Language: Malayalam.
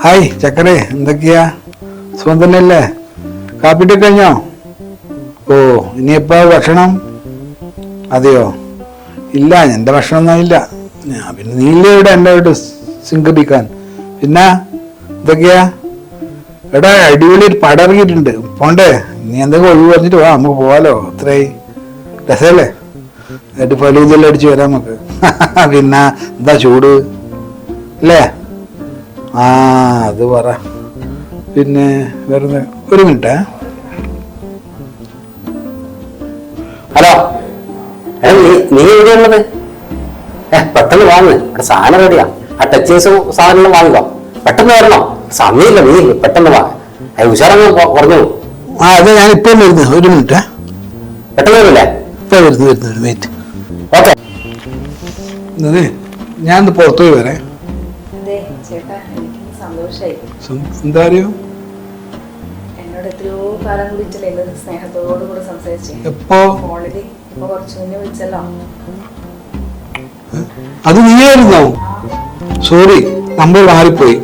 ഹായ് ചക്കറേ എന്തൊക്കെയാ? സുഖം തന്നെയല്ലേ? കാപ്പിട്ട് കഴിഞ്ഞോ? ഓ ഇനിയിപ്പോ ഭക്ഷണം? അതെയോ? ഇല്ല എന്റെ ഭക്ഷണമൊന്നും ഇല്ല പിന്നെ നീല ഇവിടെ എന്റെ വീട്ട് സിംഗടിക്കാൻ പിന്നെ എന്തൊക്കെയാ? എടാ അടിപൊളി ഒരു പടം ഇറങ്ങിയിട്ടുണ്ട്. പോണ്ടേ? നീ എന്തൊക്കെ ഒഴിവ് പറഞ്ഞിട്ട് വാ നമുക്ക് പോവാലോ. അത്രേ രസമല്ലേ? എന്നിട്ട് ഫലൂതെല്ലാം അടിച്ച് വരാം നമുക്ക്. പിന്നെ എന്താ ചൂട്? അല്ലേ? ആ അത് പറ. പിന്നെ വരുന്ന ഒരു മിനിറ്റ്. ഹലോ. നീ എവിടെയുള്ളത് പെട്ടെന്ന് വാങ്ങ് ഇവിടെ സാധനം റെഡിയാ. ആ ടച്ചേഴ്സും സാധനങ്ങളും വാങ്ങിക്കോ. പെട്ടെന്ന് വരണം? സമയമില്ല നീ പെട്ടെന്ന് വാ. ഉഷാറങ്ങ് കുറഞ്ഞു ആ അതെ ഞാൻ ഇപ്പം വരുന്നു. ഒരു മിനിറ്റ്. പെട്ടെന്ന് വരില്ലേ? ഇപ്പം വരുന്നു വരുന്നു വെയിറ്റ് ഓക്കെ. അതെ ഞാൻ ഇന്ന് പുറത്തു പോയി വരെ. അതെ എനിക്ക് സന്തോഷായി. എന്താ അറിയോ എന്നോട് എത്രയോ കാലം കൂടിയിട്ടല്ലേ ഇന്ന് സ്നേഹത്തോടു കൂടെ സംസാരിച്ചേ. എപ്പോ? ഫോണിൽ ഇപ്പൊ കുറച്ചു മുന്നേ വിളിച്ചല്ലോ. അത് നീയായിരുന്നോ? സോറി നമ്മൾ മാറിപ്പോയി.